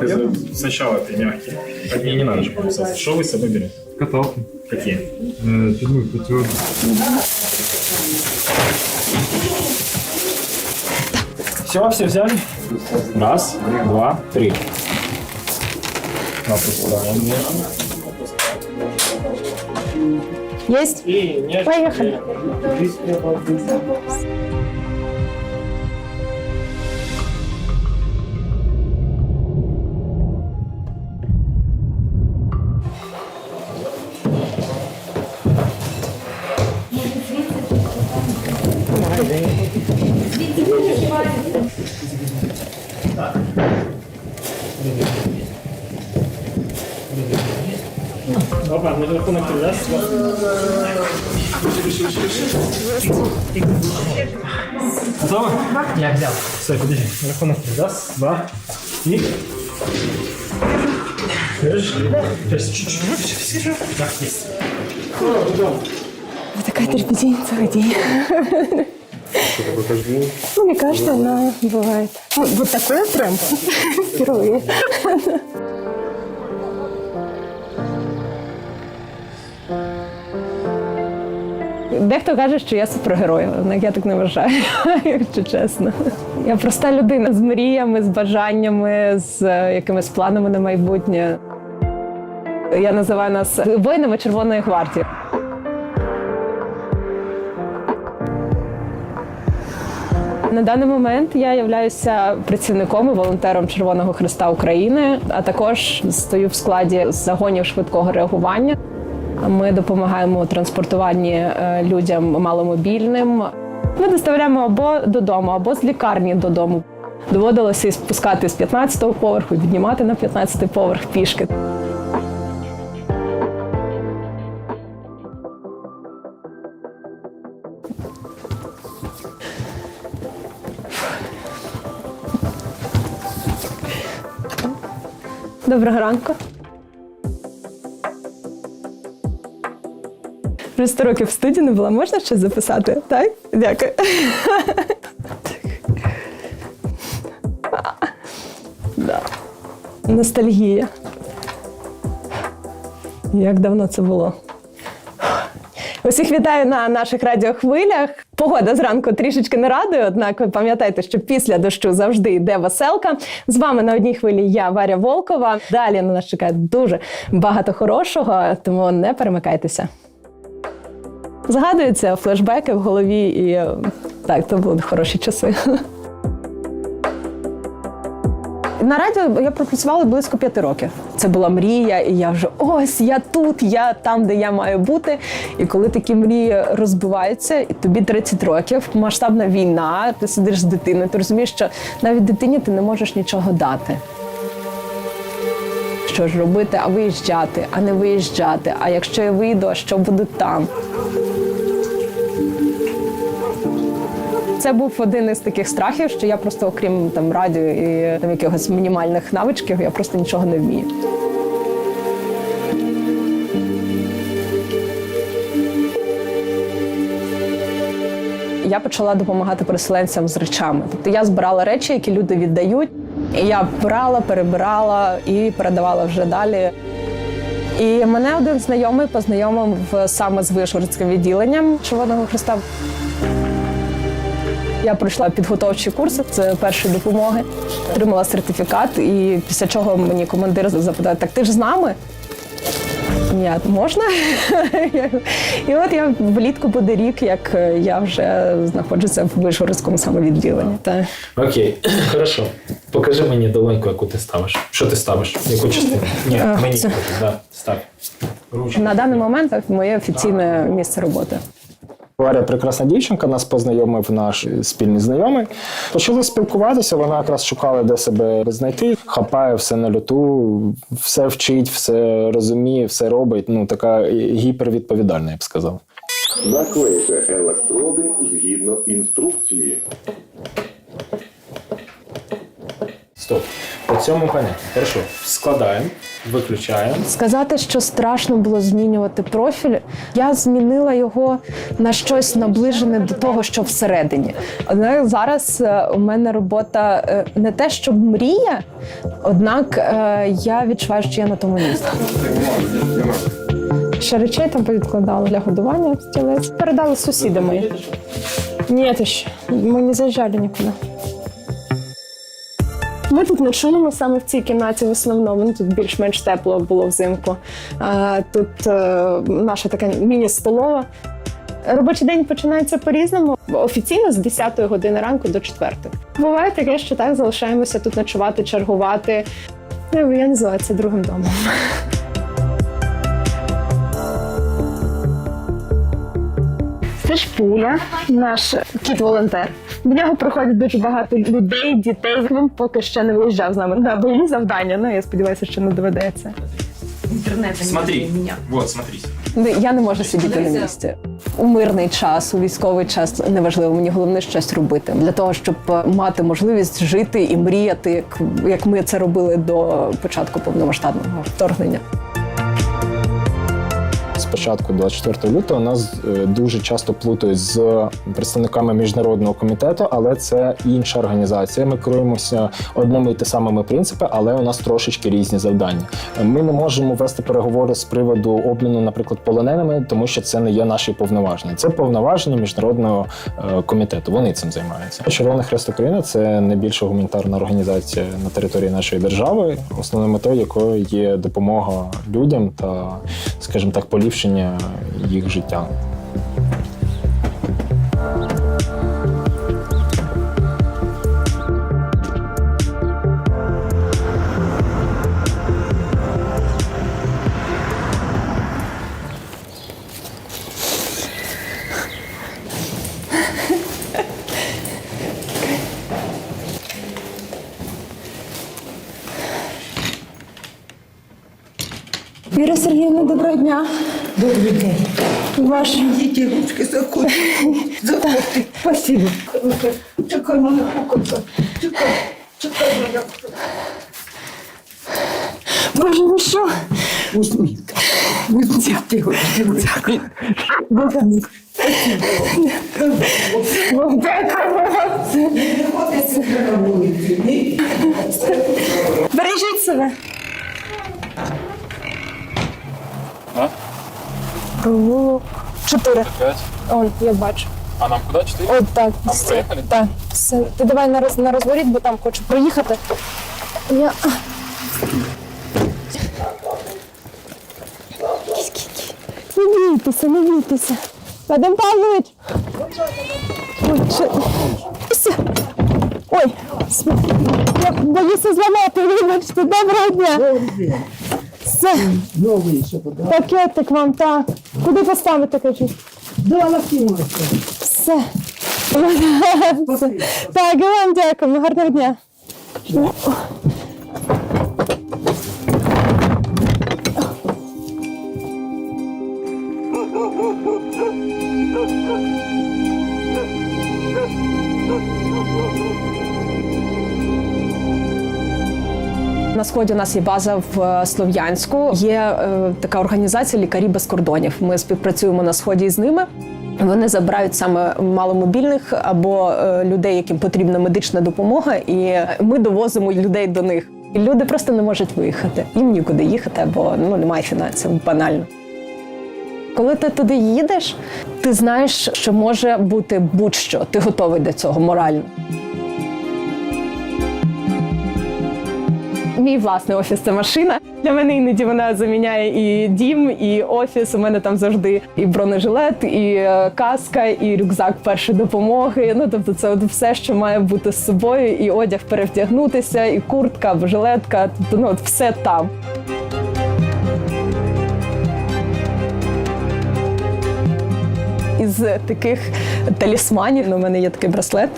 Давайте за- сначала ты мягкий. Мне не надо же полосаться. Что вы с собой берете? Каталки. Какие? Тюрму, п'ятерку. Все, все взяли? Раз, два, три. Опускаем. Есть? Поехали. Опа, на рахунок три, два. Готово? Я взял. Стой, подожди. На рахунок три, раз, два, и... Держишь, чуть-чуть. Так, есть. Вот такая целый день. Ну, мне кажется, она бывает. Ну, Вот такое прям впервые. Дехто каже, що я супергерой, однак я так не вважаю, якщо чесно. Я проста людина з мріями, з бажаннями, з е, якимись планами на майбутнє. Я називаю нас воїнами Червоної гвардії. На даний момент я являюся працівником і волонтером Червоного Христа України, а також стою в складі загонів швидкого реагування. Ми допомагаємо у транспортуванні е, людям маломобільним. Ми доставляємо або додому, або з лікарні додому. Доводилося і спускати з 15-го поверху, і піднімати на 15-й поверх пішки. Доброго ранку. Вже 100 років в студії не була. Можна щось записати? Так? Дякую. Да. Ностальгія. Як давно це було? Усіх вітаю на наших радіохвилях. Погода зранку трішечки не радує, однак ви пам'ятайте, що після дощу завжди йде веселка. З вами на одній хвилі я Варя Волкова. Далі на нас чекає дуже багато хорошого, тому не перемикайтеся. Згадуються флешбеки в голові, і так, то були хороші часи. На радіо я пропрацювала близько п'яти років. Це була мрія, і я вже ось я тут, я там, де я маю бути. І коли такі мрії розбиваються, і тобі 30 років, масштабна війна, ти сидиш з дитиною, ти розумієш, що навіть дитині ти не можеш нічого дати. Що ж робити, а виїжджати, а не виїжджати. А якщо я вийду, а що буде там? Це був один із таких страхів, що я просто, окрім там радіо і там якихось мінімальних навичків, я просто нічого не вмію. Я почала допомагати переселенцям з речами. Тобто я збирала речі, які люди віддають. І я брала, перебирала і передавала вже далі. І мене один знайомий познайомив саме з Вишгородським відділенням Червоного Христа. Я пройшла підготовчі курси з першої допомоги, отримала сертифікат, і після чого мені командир запитав, так ти ж з нами? Ні, можна? І от я влітку буде рік, як я вже знаходжуся в Вишгородському самовідділенні. Окей, хорошо. Покажи мені долоньку, яку ти ставиш. Що ти ставиш? Яку частину? Ні, мені да, став. Ручку. На даний момент моє офіційне місце роботи. Варя прекрасна дівчинка, нас познайомив наш спільний знайомий. Почали спілкуватися, вона якраз шукала, де себе знайти, хапає все на люту, все вчить, все розуміє, все робить. Ну, така гіпервідповідальна, я б сказав. Наклейте електроди згідно інструкції. Стоп. Цьому понятно. Хорошо. Складаємо, виключаємо. Сказати, що страшно було змінювати профіль. Я змінила його на щось наближене до того, що всередині. Однак зараз е, у мене робота е, не те, щоб мрія, однак е, я відчуваю, що я на тому місці. Ще речей там повідкладала для годування стілець. Передали сусіди мої. Ні, ти ж ми не заїжджали нікуди. Ми тут ночуємо саме в цій кімнаті в основному. Ну, тут більш-менш тепло було взимку. Тут е, наша така міні-столова. Робочий день починається по-різному. Офіційно з 10 години ранку до 4. Буває таке, що так залишаємося тут ночувати, чергувати. Ну, Я називаю це другим домом. Це ж пуля, наш кіт-волонтер. До нього приходять дуже багато людей, дітей. Він поки ще не виїжджав з нами на бойові завдання. Ну я сподіваюся, що не доведеться. Смотри, вот, смотрите. Ну, Я не можу сидіти на місці. У мирний час, у військовий час неважливо. Мені головне щось робити для того, щоб мати можливість жити і мріяти, як, як ми це робили до початку повномасштабного вторгнення. Початку 24 лютого нас е, дуже часто плутають з представниками міжнародного комітету, але це інша організація. Ми керуємося одними і те самими принципами, але у нас трошечки різні завдання. Ми не можемо вести переговори з приводу обміну, наприклад, полоненими, тому що це не є наші повноваження. Це повноваження міжнародного е, комітету. Вони цим займаються. Червоний Хрест України це найбільша гуманітарна організація на території нашої держави, основною метою якої є допомога людям та, скажімо так, поліпшення їх життя. Віра Сергіївна, доброго дня. Добрий день. Ваш Діти, ручки, заходьте. Заходьте. Спасибо. Чекай, мене куколка. Чекай, чекай, моя куколка. Боже, ви що? Тихо. Дякую. Богдан. Не виходить себе на вулицю. Ні. Бережіть себе. Провулок. Чотири. Пять. Он, я бачу. А нам куда? Четыре? От так. Там все. проїхали? Так. Все. Ти давай на, роз, на розворіт, бо там хочу проїхати. Я... Не бійтеся, не бійтеся. Вадим Павлович! Ой, що... Ой, см- я боюся зламати, вибачте, доброго дня. Все, Новий ще подав. пакетик вам, так. Куди поставити, кажіть? Да, на кімнату. Все. Так, і вам дякуємо. Гарного дня. Сході у нас є база в е, Слов'янську. Є е, така організація Лікарі без кордонів. Ми співпрацюємо на сході з ними. Вони забирають саме маломобільних або е, людей, яким потрібна медична допомога, і ми довозимо людей до них. І люди просто не можуть виїхати. Їм нікуди їхати, або ну немає фінансів банально. Коли ти туди їдеш, ти знаєш, що може бути будь-що. Ти готовий до цього морально. Мій власний офіс це машина. Для мене іноді вона заміняє і дім, і офіс. У мене там завжди і бронежилет, і е, каска, і рюкзак першої допомоги. Ну тобто, це от все, що має бути з собою, і одяг перевдягнутися, і куртка або жилетка. Тобто, ну от все там. Із таких талісманів ну, у мене є такий браслет.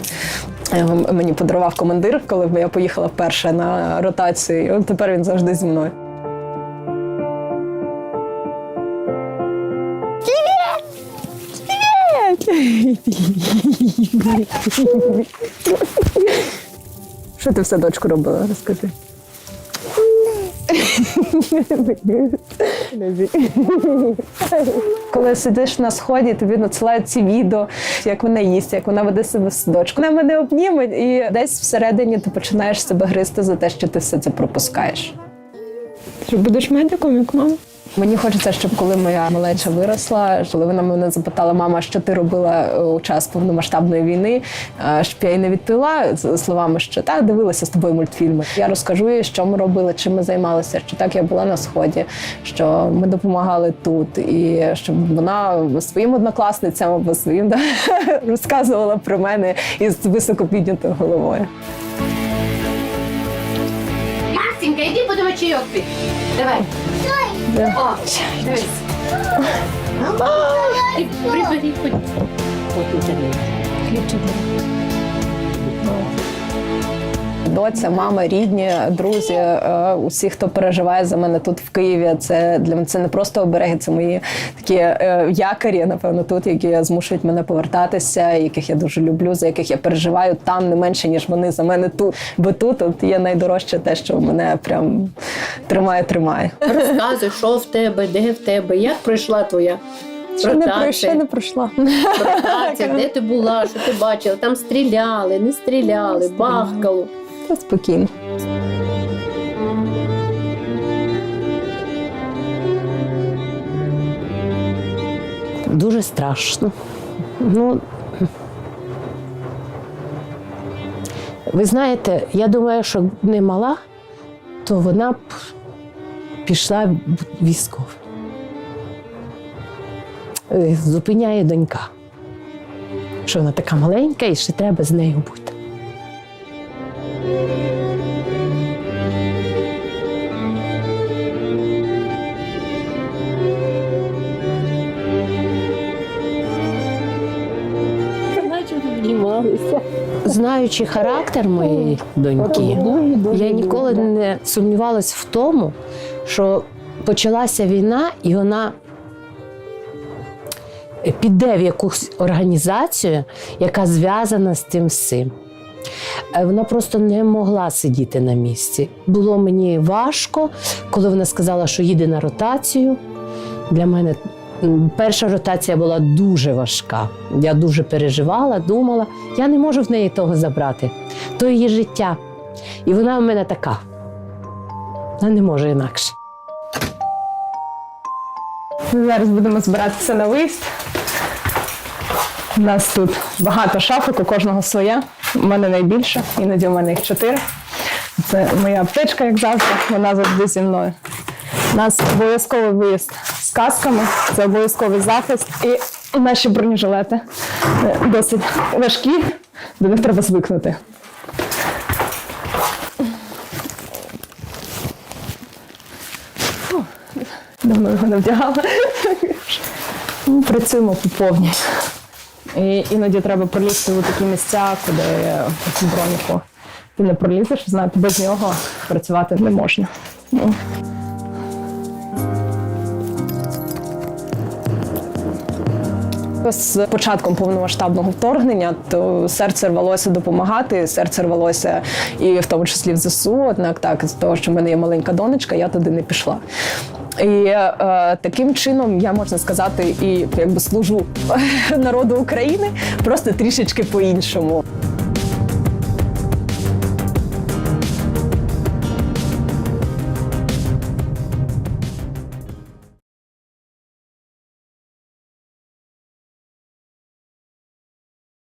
Е, Мені подарував командир, коли я поїхала вперше на ротацію. Тепер він завжди зі мною. Що ти в садочку робила? Розкажи. Коли сидиш на сході, тобі надсилають ці відео, як вона їсть, як вона веде себе в садочку. Вона мене обніме, і десь всередині ти починаєш себе гризти за те, що ти все це пропускаєш. Ти будеш медиком, як мама? Мені хочеться, щоб коли моя малеча виросла, коли вона мене запитала, мама, що ти робила е, у час повномасштабної війни, е, щоб я їй не відповіла словами, що так дивилася з тобою мультфільми. Я розкажу їй, що ми робили, чим ми займалися, що так я була на сході, що ми допомагали тут, і щоб вона своїм однокласницям або своїм да, розказувала про мене із високо піднятою головою. Настенька, іди будемо чайок пити. Давай. Oh, Dai. Everybody put. Put it away. Put. Доця, мама, рідні, друзі, е, усі, хто переживає за мене тут в Києві. Це для мене це не просто обереги, це мої такі е, якорі, напевно, тут, які змушують мене повертатися, яких я дуже люблю, за яких я переживаю там не менше, ніж вони за мене тут. Бо тут от є найдорожче те, що мене прям тримає, тримає. Розказуй, що в тебе, де в тебе, як пройшла твоя Ще не, про- ротація, ще не пройшла. де ти була, що ти бачила, там стріляли, не стріляли, бахкало. Та спокійно. Дуже страшно. Ну, ви знаєте, я думаю, що не мала, то вона б пішла в військовий. Е, Зупиняє донька, що вона така маленька і ще треба з нею бути. Знаючи характер моєї доньки, я ніколи не сумнівалась в тому, що почалася війна, і вона піде в якусь організацію, яка зв'язана з тим всім. Е, Вона просто не могла сидіти на місці. Було мені важко, коли вона сказала, що їде на ротацію. Для мене перша ротація була дуже важка. Я дуже переживала, думала, я не можу в неї того забрати. То її життя. І вона в мене така. Вона не може інакше. Ми зараз будемо збиратися на виїзд. У нас тут багато шафок, у кожного своя. У мене найбільше, іноді у мене їх чотири. Це моя аптечка, як завжди, вона завжди зі мною. У нас обов'язковий виїзд касками, це обов'язковий захист. І наші бронежилети е, досить важкі, до них треба звикнути. Давно його не вдягала. Ну, Працюємо по повній. І іноді треба пролізти у такі місця, куди цю броніку ти не пролізеш, знаєте, без нього працювати не можна. Ну. З початком повномасштабного вторгнення то серце рвалося допомагати, серце рвалося і в тому числі в ЗСУ. Однак так, з того, що в мене є маленька донечка, я туди не пішла. І е, таким чином я можна сказати і якби служу народу України просто трішечки по-іншому.